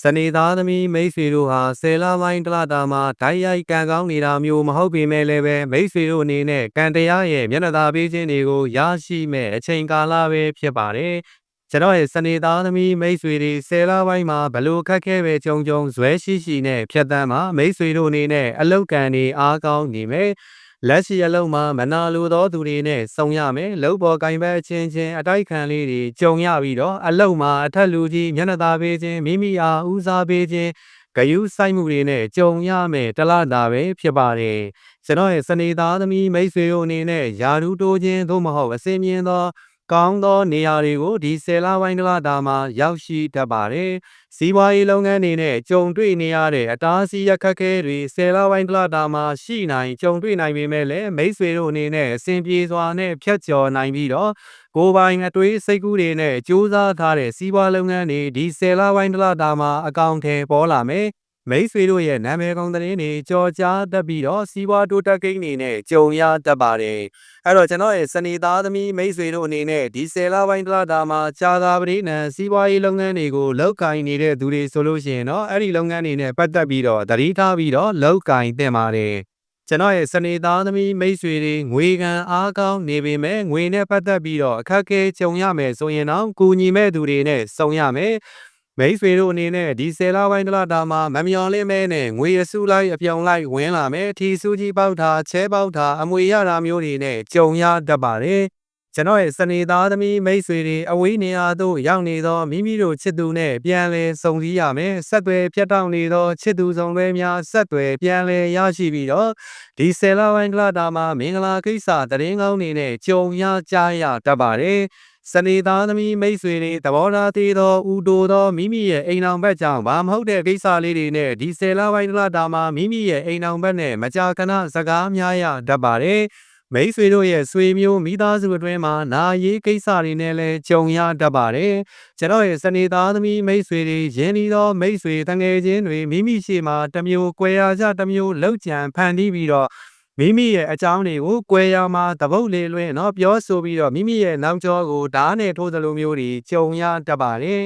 စနေသားသမီးမိတ်ဆွေတို့ဟာဆယ်လပိုင်းတလတာမှာဓာတ်ရိုက်ကံကောင်းနေတာမျိုးမဟုတ်ပေမဲ့လည်းပဲမိတ်ဆွေတို့အနေနဲ့ကံတရားရဲ့မျက်နှာသာပေးခြင်းတွေကိုရရှိမဲ့အချိန်ကာလပဲဖြစ်ပါတယ်။ကျွန်တော်ရဲ့စနေသားသမီးမိတ်ဆွေတွေဆယ်လပိုင်းမှာဘလို့ခက်ခဲပဲကြုံကြုံဇွဲရှိရှိနဲ့ဖြတ်တန်းမှာမိတ်ဆွေတို့အနေနဲ့အလောက်ကံတွေအားကောင်းနေမယ်။ လက်ရှိအလုံးမှာမနာလိုသောသူတွေနဲ့စုံရမယ်လုံပေါ်ကင်ဘက်အချင်းချင်းအတိုက်ခံလေးတွေကြုံရပြီးတော့အလုံးမှာအထက်လူကြီးမျက်နှာသာပေးခြင်းမိမိအားဦးစားပေးခြင်းဂယုဆိုင်မှုတွေနဲ့ကြုံရမယ်တလတာပဲဖြစ်ပါတယ်ကျွန်တော်ရဲ့စနေသားသမီးမိတ်ဆွေတို့အနေနဲ့ယာရုတိုးခြင်းသို့မဟုတ်အစင်းမြင်သော ကောင်းသောနေရာတွေကိုဒီဆယ်လပိုင်းတလတာမှာရောက်ရှိတတ်ပါတယ်။စီးပွားရေးလုပ်ငန်းတွေနဲ့ကြုံတွေ့နေရတဲ့အတားအဆီးရခက်ခဲတွေဆယ်လပိုင်းတလတာမှာရှိနိုင်ကြုံတွေ့နိုင်ပေမဲ့လည်းမိတ်ဆွေတို့အနေနဲ့အစဉ်ပြေစွာနဲ့ဖြတ်ကျော်နိုင်ပြီးတော့ကိုယ်ပိုင်အတွေးစိတ်ကူးတွေနဲ့စူးစမ်းထားတဲ့စီးပွားလုပ်ငန်းတွေဒီဆယ်လပိုင်းတလတာမှာအကောင့်ထဲပေါ်လာမယ်။ မိတ်ဆွေတို့ရဲ့နာမည်ကောင်းသတင်းတွေကြော်ကြားတတ်ပြီးတော့စီးပွားတိုးတက်ကိန်းတွေနဲ့ကြုံရတတ်ပါတယ်။အဲ့တော့ကျွန်တော်ရဲ့စနေသားသမီးမိတ်ဆွေတို့အနေနဲ့ဒီဆယ်လပိုင်းတလတာမှာကြာသာပရိနံစီးပွားရေးလုပ်ငန်းတွေကိုလောက်ကိုင်နေတဲ့သူတွေဆိုလို့ရှိရင်တော့အဲ့ဒီလုပ်ငန်းတွေနဲ့ပတ်သက်ပြီးတော့သတိထားပြီးတော့လောက်ကင်တင်ပါတယ်။ကျွန်တော်ရဲ့စနေသားသမီးမိတ်ဆွေတွေငွေကံအားကောင်းနေပေမဲ့ငွေနဲ့ပတ်သက်ပြီးတော့အခက်အခဲကြုံရမယ်ဆိုရင်တော့ကူညီမဲ့သူတွေနဲ့စုံရမယ်။ မိတ်ဆွေတို့အနေနဲ့ဒီဆယ်လပိုင်းတလတာမှာမမျော်လင့်မဲနဲ့ငွေအစုလိုက်အပြောင်လိုက်ဝင်လာမယ်ထီစုကြီးပေါက်တာချဲပေါက်တာအမွေရတာမျိုးတွေနဲ့ကြုံရတတ်ပါတယ်ကျွန်တော်ရဲ့စနေသားသမီးမိတ်ဆွေတွေအဝေးနေရာသို့ရောက်နေသောမိမိတို့ချစ်သူနဲ့ပြန်လည်ဆုံစည်းရမယ်ဆက်သွယ်ပြတ်တောက်နေသောချစ်သူဆောင်ပဲများဆက်သွယ်ပြန်လည်ရရှိပြီးတော့ဒီဆယ်လပိုင်းကလာတာမှာမင်္ဂလာကိစ္စတရင်ကောင်းနေနဲ့ကြုံရကြရတတ်ပါတယ် စနေသားသမီးမိတ်ဆွေတွေသဘောထားသေးသောဦးတိုသောမိမိရဲ့အိမ်အောင်ဘက်ကြောင့်ဘာမဟုတ်တဲ့ကိစ္စလေးတွေနဲ့ဒီဆယ်လပိုင်းတလတာမှာမိမိရဲ့အိမ်အောင်ဘက်နဲ့မကြာခဏစကားများရတတ်ပါတယ်မိတ်ဆွေတို့ရဲ့ဆွေမျိုးမိသားစုအတွင်းမှာနာရေးကိစ္စတွေနဲ့လည်းကြုံရတတ်ပါတယ်ကျွန်တော်ရဲ့စနေသားသမီးမိတ်ဆွေတွေရင်းနှီးသောမိတ်ဆွေတငယ်ချင်းတွေမိမိရှိမှတစ်မျိုးကွဲရကြတစ်မျိုးလောက်ကြံဖန်တီးပြီးတော့ မိမိရဲ့အကြောင်းတွေကိုကွဲရမှာတပုတ်လေးလွင်းနော်ပြောဆိုပြီးတော့မိမိရဲ့နောက်ကျောကိုဓာတ်နဲ့ထိုးသလိုမျိုးတွေကြုံရတတ်ပါတယ်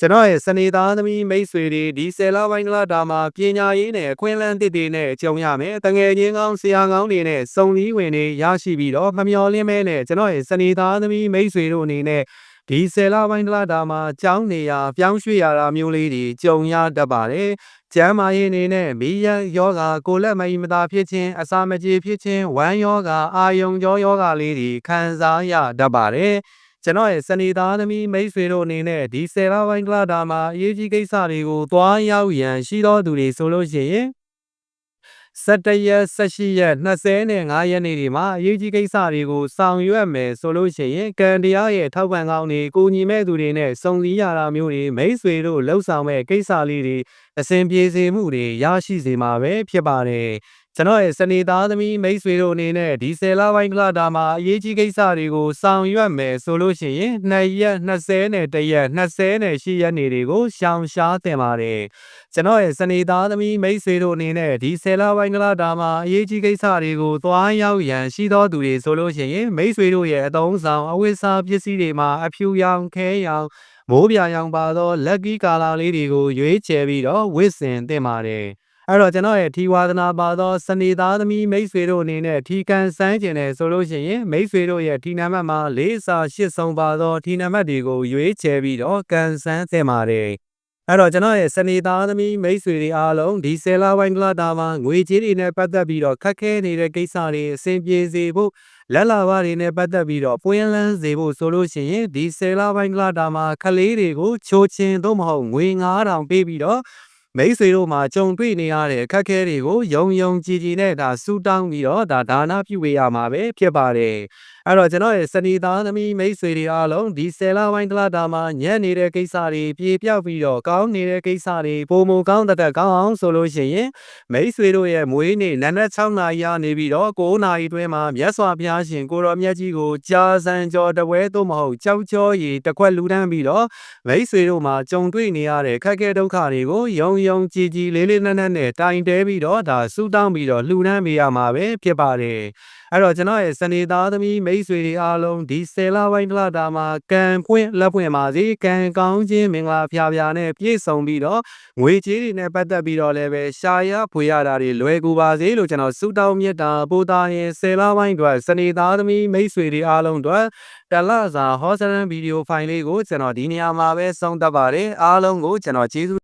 ကျွန်တော်ရဲ့စနေသားသမီးမိတ်ဆွေတွေဒီဆယ်လပိုင်းလတာမှာပညာရေးနဲ့အခွင့်အလမ်းတစ်တွေနဲ့ကြုံရမယ်။တငယ်ချင်းကောင်းဆရာကောင်းတွေနဲ့စုံစည်းဝင်တွေရရှိပြီးတော့မမျော်လင့်မဲနဲ့ကျွန်တော်ရဲ့စနေသားသမီးမိတ်ဆွေတို့အနေနဲ့ ဒီဆယ်လပိုင်းတလတာမှာကြောင်းနေရပြောင်းရွှေ့ရတာမျိုးလေးတွေကြုံရတတ်ပါတယ်ကျမ်းမာရေးအနေနဲ့မီးရန်ယောဂါကိုလက်မကြီးမသာဖြစ်ခြင်းအစာမကြေဖြစ်ခြင်းဝမ်းယောဂါအာယုံကြောယောဂါလေးတွေခံစားရတတ်ပါတယ်ကျွန်တော်ရဲ့စနေသားသမီးမိတ်ဆွေတို့အနေနဲ့ဒီဆယ်လပိုင်းကလာတာမှာအရေးကြီးကိစ္စတွေကိုသွားရောက်ရန်ရှိတော်သူတွေဆိုလို့ရှိရင် 17ရက်18ရက်25ရက်နေ့တွေမှာအရေးကြီးကိစ္စတွေကိုဆောင်ရွက်မယ်ဆိုလို့ရှိရင်ကံတရားရဲ့ထောက်ပံ့ကောင်းတွေကိုညီမဲ့သူတွေနဲ့စုံစည်းရတာမျိုးတွေမိတ်ဆွေတို့လှုပ်ဆောင်မဲ့ကိစ္စလေးတွေအစဉ်ပြေစေမှုတွေရရှိစေမှာပဲဖြစ်ပါတယ် ကျွန်တော်ရဲ့စနေသားသမီးမိတ်ဆွေတို့အနေနဲ့ဒီဆယ်လပိုင်းကလာတာမှာအရေးကြီးကိစ္စတွေကိုဆောင်ရွက်မယ်ဆိုလို့ရှိရင်2ရက်20နဲ့1ရက်20နဲ့8ရက်နေတွေကိုရှောင်ရှားတင်ပါတယ်ကျွန်တော်ရဲ့စနေသားသမီးမိတ်ဆွေတို့အနေနဲ့ဒီဆယ်လပိုင်းကလာတာမှာအရေးကြီးကိစ္စတွေကိုသွားရောက်ရန်ရှိသောသူတွေဆိုလို့ရှိရင်မိတ်ဆွေတို့ရဲ့အသုံးဆောင်အဝိစာပစ္စည်းတွေမှာအဖြူရောင်ခဲရောင်မိုးပြရောင်ပါသောလက်ကီကာလာလေးတွေကိုရွေးချယ်ပြီးတော့ဝစ်စင်တင်ပါတယ် အဲ့တော့ကျွန်တော်ရဲ့ထီဝါသနာပါသောစနေသားသမီးမိတ်ဆွေတို့အနေနဲ့ထီကန်စမ်းကျင်တယ်ဆိုလို့ရှိရင်မိတ်ဆွေတို့ရဲ့ထီနံပါတ်မှာ၄စာ၈ဆုံးပါသောထီနံပါတ်တွေကိုရွေးချယ်ပြီးတော့ကန်စမ်းသင့်ပါတယ်အဲ့တော့ကျွန်တော်ရဲ့စနေသားသမီးမိတ်ဆွေတွေအားလုံးဒီဆယ်လာဝိုင်းကလာတာမှာငွေကြေးတွေနဲ့ပတ်သက်ပြီးတော့ခက်ခဲနေတဲ့ကိစ္စတွေအဆင်ပြေစေဖို့လက်လာပါတွေနဲ့ပတ်သက်ပြီးတော့ပွင့်လန်းစေဖို့ဆိုလို့ရှိရင်ဒီဆယ်လာဝိုင်းကလာတာမှာခလေးတွေကိုချိုးချင်းသို့မဟုတ်ငွေ9000ပေးပြီးတော့ မိတ်ဆွေတို့မှာကြုံတွေ့နေရတဲ့အခက်အခဲတွေကိုယုံယုံကြည်ကြည်နဲ့ဒါစူတောင်းပြီးတော့ဒါဒါနပြုဝေရမှာပဲဖြစ်ပါတယ်အဲ့တော့ကျွန်တော်ရဲ့စနီသားသမီးမိတ်ဆွေတွေအားလုံးဒီဆယ်လပိုင်းတလတာမှာညံ့နေတဲ့ကိစ္စတွေပြေပြောက်ပြီးတော့ကောင်းနေတဲ့ကိစ္စတွေပုံမကောင်းတဲ့ကောင်းအောင်ဆိုလို့ရှိရင်မိတ်ဆွေတို့ရဲ့မွေးနေ့နံနက်6နာရီကနေပြီးတော့9နာရီတွင်းမှာမြတ်စွာဘုရားရှင်ကိုရောမြတ်ကြီးကိုကြာစံကြော်တပွဲသို့မဟုတ်ကြောက်ကြောရီတစ်ခွက်လူတန်းပြီးတော့မိတ်ဆွေတို့မှာကြုံတွေ့နေရတဲ့ခက်ခဲဒုက္ခတွေကိုယုံယုံကြည်ကြည်လေးလေးနက်နက်နဲ့တိုင်တဲပြီးတော့ဒါဆူတောင်းပြီးတော့လှူဒန်းပေးရမှာပဲဖြစ်ပါတယ်အဲ့တော့ကျွန်တော်ရဲ့စနေသားသမီးမိတ်ဆွေတွေအားလုံးဒီဆယ်လပိုင်းတစ်လတာမှာကံပွင့်လက်ပွင့်ပါစေကံကောင်းခြင်းမင်္ဂလာဖျားဖျားနဲ့ပြည့်စုံပြီးတော့ငွေကြေးတွေနဲ့ပတ်သက်ပြီးတော့လည်းပဲရှာရဖွေရတာတွေလွယ်ကူပါစေလို့ကျွန်တော်ဆုတောင်းမြတ်တာပို့သားရင်ဆယ်လပိုင်းအတွက်စနေသားသမီးမိတ်ဆွေတွေအားလုံးအတွက်တလစာဟောစရန်ဗီဒီယိုဖိုင်လေးကိုကျွန်တော်ဒီနေရာမှာပဲဆုံးသတ်ပါတယ်အားလုံးကိုကျွန်တော်ကျေးဇူး